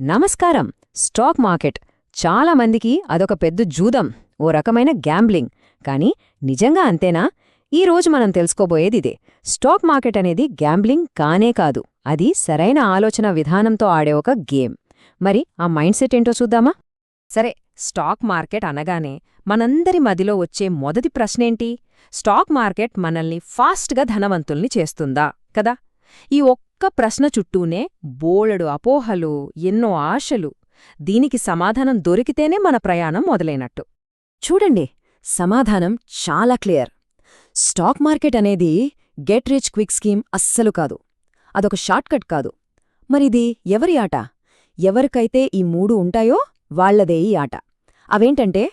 నమస్కారం. Stock market. చాలా మందికి అదొక పెద్ద జూదం ఓ రకమైన గ్యాంబ్లింగ్. కానీ నిజంగా అంతేనా? ఈ రోజు మనం తెలుసుకోబోయేది ఇదే. స్టాక్ మార్కెట్ అనేది గ్యాంబ్లింగ్ కానే కాదు. అది సరైన ఆలోచన విధానంతో ఆడే ఒక గేమ్. మరి ఆ మైండ్ సెట్ ఏంటో చూద్దామా? సరే స్టాక్ మార్కెట్ అనగానే మనందరి మదిలో వచ్చే మొదటి ప్రశ్నేంటి స్టాక్ మార్కెట్ మనల్ని ఫాస్ట్గా ధనవంతుల్ని చేస్తుందా? కదా? ఈ ఒక్క ప్రశ్న చుట్టూనే బోలెడు అపోహలు ఎన్నో ఆశలు. దీనికి సమాధానం దొరికితేనే మన ప్రయాణం మొదలైనట్టు. చూడండి సమాధానం చాలా క్లియర్. స్టాక్ మార్కెట్ అనేది గెట్ రిచ్ క్విక్ స్కీమ్ అస్సలు కాదు. అదొక షార్ట్కట్ కాదు. మరిది ఎవరి ఆట? ఎవరికైతే ఈ మూడు ఉంటాయో వాళ్ళదే ఈ ఆట. అవేంటంటే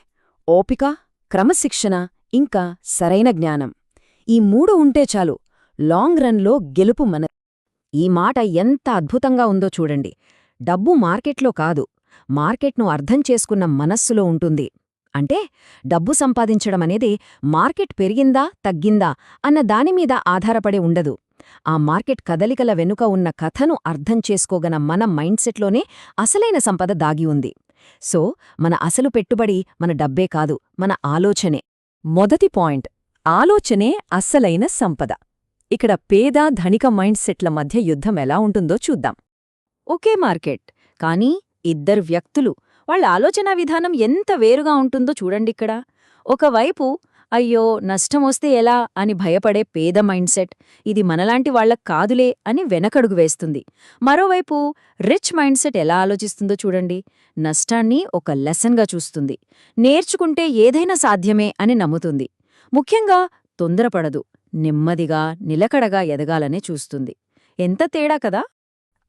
ఓపిక క్రమశిక్షణ ఇంకా సరైన జ్ఞానం. ఈ మూడు ఉంటే చాలు లాంగ్ రన్లో గెలుపు మన ఈ మాట ఎంత అద్భుతంగా ఉందో చూడండి. డబ్బు మార్కెట్లో కాదు మార్కెట్ను అర్థం చేసుకున్న మనస్సులో ఉంటుంది. అంటే డబ్బు సంపాదించడమనేది మార్కెట్ పెరిగిందా తగ్గిందా అన్న దానిమీద ఆధారపడి ఉండదు. ఆ మార్కెట్ కదలికల వెనుక ఉన్న కథను అర్థం చేసుకోగన మన మైండ్సెట్లోనే అసలైన సంపద దాగి ఉంది. సో మన అసలు పెట్టుబడి మన డబ్బే కాదు మన ఆలోచనే. మొదటి పాయింట్ ఆలోచనే అస్సలైన సంపద. ఇక్కడ పేద ధనిక మైండ్ సెట్ల మధ్య యుద్ధం ఎలా ఉంటుందో చూద్దాం. ఒకే మార్కెట్ కానీ ఇద్దరు వ్యక్తులు వాళ్ళ ఆలోచనా విధానం ఎంత వేరుగా ఉంటుందో చూడండిక్కడ ఒకవైపు అయ్యో నష్టమొస్తే ఎలా అని భయపడే పేద మైండ్ సెట్ ఇది మనలాంటి వాళ్ళకు కాదులే అని వెనకడుగు వేస్తుంది. మరోవైపు రిచ్ మైండ్ సెట్ ఎలా ఆలోచిస్తుందో చూడండి నష్టాన్ని ఒక లెసన్గా చూస్తుంది. నేర్చుకుంటే ఏదైనా సాధ్యమే అని నమ్ముతుంది. ముఖ్యంగా తొందరపడదు. నెమ్మదిగా నిలకడగా ఎదగాలనే చూస్తుంది. ఎంత తేడా కదా!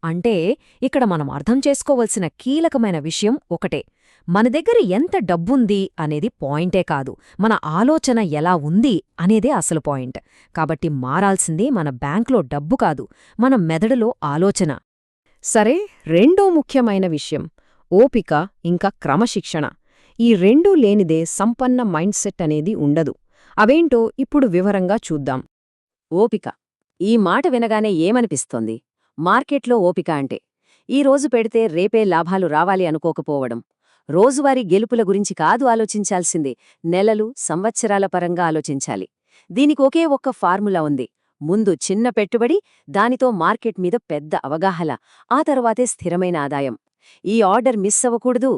అంటే ఇక్కడ మనం అర్థం చేసుకోవలసిన కీలకమైన విషయం ఒకటే. మన దగ్గర ఎంత డబ్బుంది అనేది పాయింటే కాదు. మన ఆలోచన ఎలా ఉంది అనేదే అసలు పాయింట్. కాబట్టి మారాల్సింది మన బ్యాంక్లో డబ్బు కాదు మన మెదడులో ఆలోచన. సరే రెండో ముఖ్యమైన విషయం ఓపిక ఇంకా క్రమశిక్షణ. ఈ రెండూ లేనిదే సంపన్న మైండ్ సెట్ అనేది ఉండదు. అవేంటో ఇప్పుడు వివరంగా చూద్దాం. ఓపిక. ఈ మాట వినగానే ఏమనిపిస్తోంది? మార్కెట్లో ఓపిక అంటే? ఈ రోజు పెడితే రేపే లాభాలు రావాలి అనుకోకపోవడం. రోజువారీ గెలుపుల గురించి కాదు ఆలోచించాల్సింది. నెలలు సంవత్సరాల పరంగా ఆలోచించాలి. దీనికి ఒకే ఒక్క ఫార్ములా ఉంది. ముందు చిన్న పెట్టుబడి దానితో మార్కెట్ మీద పెద్ద అవగాహన ఆ తర్వాతే స్థిరమైన ఆదాయం. ఈ ఆర్డర్ మిస్ అవ్వకూడదు.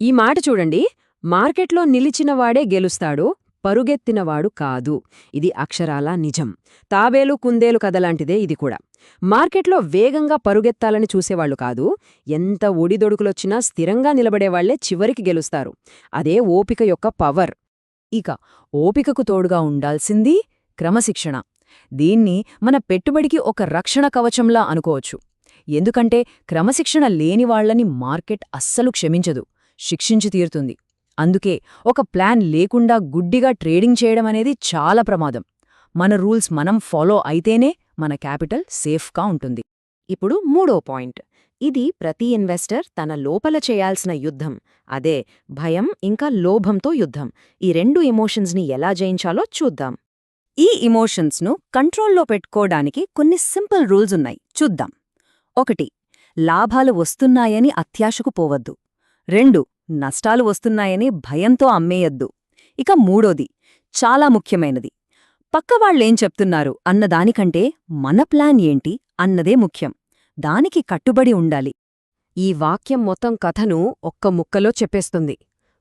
ఈ మాట చూడండి. మార్కెట్లో నిలిచినవాడే గెలుస్తాడు పరుగెత్తినవాడు కాదు. ఇది అక్షరాలా నిజం. తాబేలు కుందేలు కథలాంటిదే ఇది కూడా. మార్కెట్లో వేగంగా పరుగెత్తాలని చూసేవాళ్ళు కాదు. ఎంత ఒడిదొడుకులొచ్చినా స్థిరంగా నిలబడేవాళ్ళే చివరికి గెలుస్తారు. అదే ఓపిక యొక్క పవర్. ఇక ఓపికకు తోడుగా ఉండాల్సింది క్రమశిక్షణ. దీన్ని మన పెట్టుబడికి ఒక రక్షణ కవచంలా అనుకోవచ్చు. ఎందుకంటే క్రమశిక్షణ లేనివాళ్ళని మార్కెట్ అస్సలు క్షమించదు. శిక్షించి తీరుతుంది. అందుకే ఒక ప్లాన్ లేకుండా గుడ్డిగా ట్రేడింగ్ చేయడం అనేది చాలా ప్రమాదం. మన రూల్స్ మనం ఫాలో అయితేనే మన క్యాపిటల్ సేఫ్గా ఉంటుంది. ఇప్పుడు మూడో పాయింట్. ఇది ప్రతి ఇన్వెస్టర్ తన లోపల చేయాల్సిన యుద్ధం. అదే భయం ఇంకా లోభంతో యుద్ధం. ఈ రెండు ఎమోషన్స్ని ఎలా జయించాలో చూద్దాం. ఈ ఇమోషన్స్ను కంట్రోల్లో పెట్టుకోవడానికి కొన్ని సింపుల్ రూల్స్ ఉన్నాయి. చూద్దాం. ఒకటి లాభాలు వస్తున్నాయని అత్యాశకు పోవద్దు. రెండు నష్టాలు వస్తున్నాయని భయంతో అమ్మేయద్దు. ఇక మూడోది చాలా ముఖ్యమైనది. పక్కవాళ్ళేం చెప్తున్నారు అన్నదానికంటే మన ప్లాన్ ఏంటి అన్నదే ముఖ్యం. దానికి కట్టుబడి ఉండాలి. ఈ వాక్యం మొత్తం కథను ఒక్క ముక్కలో చెప్పేస్తుంది.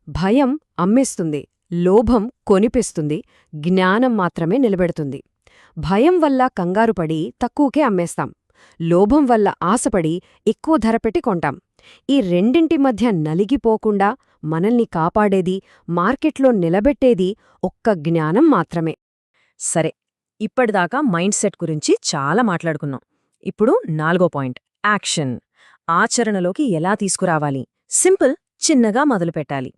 భయం అమ్మేస్తుంది లోభం కొనిపిస్తుంది జ్ఞానం మాత్రమే నిలబెడుతుంది. భయం వల్ల కంగారుపడి తక్కువకే అమ్మేస్తాం. లోభం వల్ల ఆశపడి ఎక్కువ ధర పెట్టి కొంటాం. ఈ రెండింటి మధ్య నలిగిపోకుండా మనల్ని కాపాడేది మార్కెట్లో నిలబెట్టేది ఒక్క జ్ఞానం మాత్రమే. సరే ఇప్పటిదాకా మైండ్ సెట్ గురించి చాలా మాట్లాడుకున్నాం. ఇప్పుడు నాలుగో పాయింట్ యాక్షన్. ఆచరణలోకి ఎలా తీసుకురావాలి? సింపుల్ చిన్నగా మొదలుపెట్టాలి.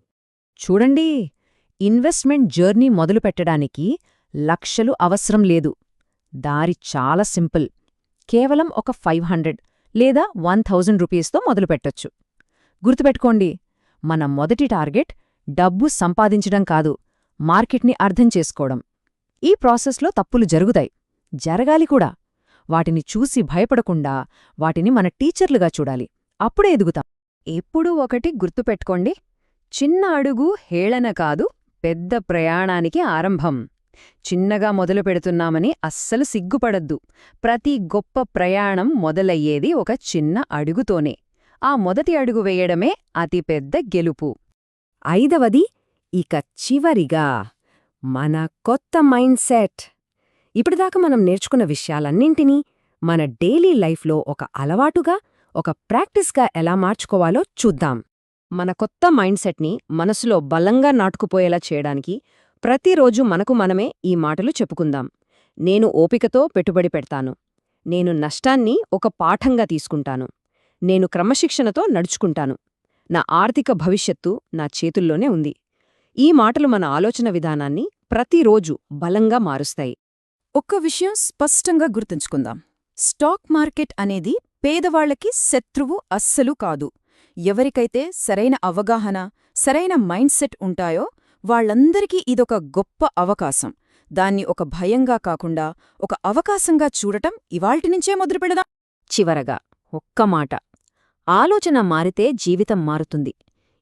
చూడండి ఇన్వెస్ట్మెంట్ జర్నీ మొదలుపెట్టడానికి లక్షలు అవసరం లేదు. దారి చాలా సింపుల్. కేవలం ఒక ఫైవ్ హండ్రెడ్. లేదా వన్ థౌజండ్ రూపీస్తో మొదలుపెట్టొచ్చు. గుర్తుపెట్టుకోండి మన మొదటి టార్గెట్ డబ్బు సంపాదించడం కాదు మార్కెట్ని అర్థం చేసుకోవడం. ఈ ప్రాసెస్లో తప్పులు జరుగుతాయి జరగాలి కూడా. వాటిని చూసి భయపడకుండా వాటిని మన టీచర్లుగా చూడాలి. అప్పుడే ఎదుగుతాం. ఎప్పుడూ ఒకటి గుర్తుపెట్టుకోండి చిన్న అడుగు హేళన కాదు పెద్ద ప్రయాణానికి ఆరంభం. చిన్నగా మొదలు పెడుతున్నామని అస్సలు సిగ్గుపడద్దు. ప్రతి గొప్ప ప్రయాణం మొదలయ్యేది ఒక చిన్న అడుగుతోనే. ఆ మొదటి అడుగు వేయడమే అతిపెద్ద గెలుపు. ఐదవది ఇక చివరిగా మన కొత్త మైండ్ సెట్ ఇప్పటిదాకా మనం నేర్చుకున్న విషయాలన్నింటినీ మన డైలీ లైఫ్లో ఒక అలవాటుగా ఒక ప్రాక్టీస్గా ఎలా మార్చుకోవాలో చూద్దాం. మన కొత్త మైండ్ సెట్ని మనసులో బలంగా నాటుకుపోయేలా చేయడానికి ప్రతిరోజు మనకు మనమే ఈ మాటలు చెప్పుకుందాం. నేను ఓపికతో పెట్టుబడి పెడతాను. నేను నష్టాన్ని ఒక పాఠంగా తీసుకుంటాను. నేను క్రమశిక్షణతో నడుచుకుంటాను. నా ఆర్థిక భవిష్యత్తు నా చేతుల్లోనే ఉంది. ఈ మాటలు మన ఆలోచన విధానాన్ని ప్రతిరోజు బలంగా మారుస్తాయి. ఒక్క విషయం స్పష్టంగా గుర్తుంచుకుందాం. స్టాక్ మార్కెట్ అనేది పేదవాళ్ళకి శత్రువు అస్సలు కాదు. ఎవరికైతే సరైన అవగాహన సరైన మైండ్ సెట్ ఉంటాయో వాళ్ళందరికీ ఇదొక గొప్ప అవకాశం. దాన్ని ఒక భయంగా కాకుండా ఒక అవకాశంగా చూడటం ఇవాల్టినుంచే మొదలుపెడదాం. చివరగా ఒక్క మాట. ఆలోచన మారితే జీవితం మారుతుంది.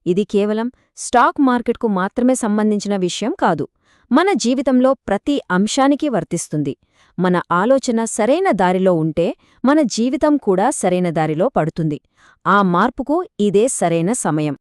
ఇది కేవలం స్టాక్ మార్కెట్కు మాత్రమే సంబంధించిన విషయం కాదు. మన జీవితంలో ప్రతి అంశానికి వర్తిస్తుంది. మన ఆలోచన సరైన దారిలో ఉంటే మన జీవితం కూడా సరైన దారిలో పడుతుంది. ఆ మార్పుకు ఇదే సరైన సమయం.